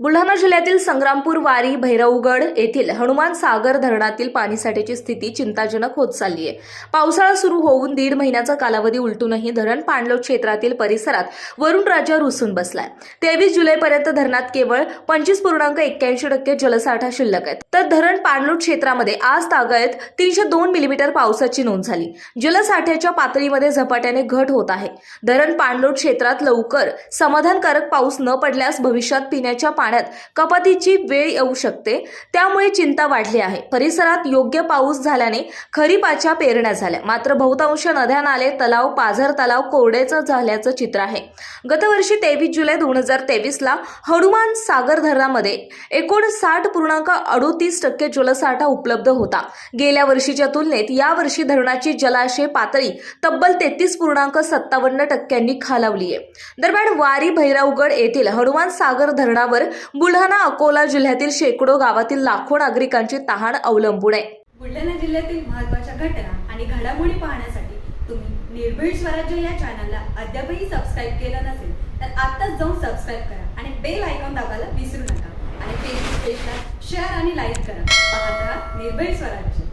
बुलढाणा जिल्ह्यातील संग्रामपूर वारी भैरवगड येथील हनुमान सागर धरणातील पाणीसाठ्याची स्थिती चिंताजनक होत चालली आहे पावसाळा सुरू होऊन दीड महिन्याचा कालावधी उलटूनही धरण पाणलोट क्षेत्रातील परिसरात वरुण राजा रुसून बसलाय. तेवीस जुलैपर्यंत धरणात केवळ पंचवीस पूर्णांक एक्क्याऐंशी टक्के जलसाठा शिल्लक आहे तर धरण पाणलोट क्षेत्रामध्ये आज तागायत तीनशे दोन मिलीमीटर पावसाची नोंद झाली. जलसाठ्याच्या पातळीमध्ये झपाट्याने घट होत आहे. धरण पाणलोट क्षेत्रात लवकर समाधानकारक पाऊस न पडल्यास भविष्यात पिण्याच्या पाण्यात कपातीची वेळ येऊ शकते. त्यामुळे चिंता वाढली आहे. परिसरात योग्य पाऊस झाल्याने खरीपाच्या पेरण्या झाल्या. मात्र बहुतांश नद्या नाले तलाव पाझर तलाव कोरडेचं झाल्याचं चित्र आहे. गतवर्षी तेवीस जुलै दोन हजार तेवीसला हनुमान सागर धरणामध्ये एकोणसाठ पूर्णांक अडोतीस टक्के जलसाठा उपलब्ध होता. गेल्या वर्षीच्या तुलनेत यावर्षी धरणाची जलाशय पातळी तब्बल तेहतीस पूर्णांक सत्तावन्न टक्क्यांनी खालावली आहे दरम्यान वारी भैरवगड येथील हनुमान सागर धरणावर बुलढाणा अकोला जिल्ह्यातील शेकडो गावातील लाखो नागरिकांची तहान अवलंबून आहे. बुलढाणा जिल्ह्यातील महत्त्वाच्या घटना आणि घडामोडी पाहण्यासाठी तुम्ही निर्भीड स्वराज्य या चॅनलला अद्यापही सबस्क्राईब केलं नसेल तर आत्ताच जाऊन सबस्क्राईब करा आणि बेल आयकॉन दाबायला विसरू नका. आणि फेसबुक पेजला शेअर आणि लाईक करा. पाहत निर्भीड स्वराज्य.